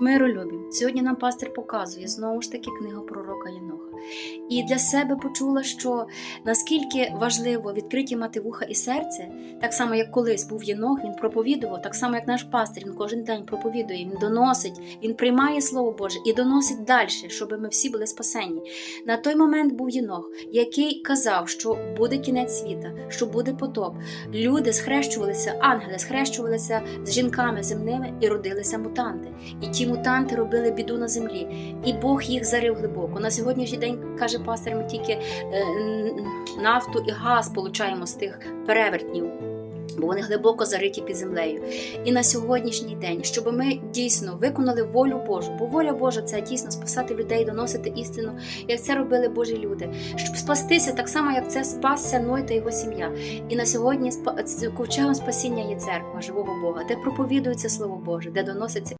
Миролюбі. Сьогодні нам пастир показує знову ж таки книгу пророка Єноха. І для себе почула, що наскільки важливо відкриті мати вуха і серце, так само як колись був Єнох, він проповідував, так само як наш пастир, він кожен день проповідує, він доносить, він приймає слово Боже і доносить далі, щоб ми всі були спасені. На той момент був Єнох, який казав, що буде кінець світа, що буде потоп. Люди схрещувалися, ангели схрещувалися з жінками земними і родилися мутанти. І ті мутанти робили біду на землі. І Бог їх зарив глибоко. На сьогоднішній день каже пастор, ми тільки е, нафту і газ получаємо з тих перевертнів. Бо вони глибоко зариті під землею. І на сьогоднішній день, щоб ми дійсно виконали волю Божу, бо воля Божа це дійсно спасати людей, доносити істину, як це робили Божі люди, щоб спастися так само, як це спасся Ной та його сім'я. І на сьогодні ковчегом спасіння є церква живого Бога, де проповідується Слово Боже, де доноситься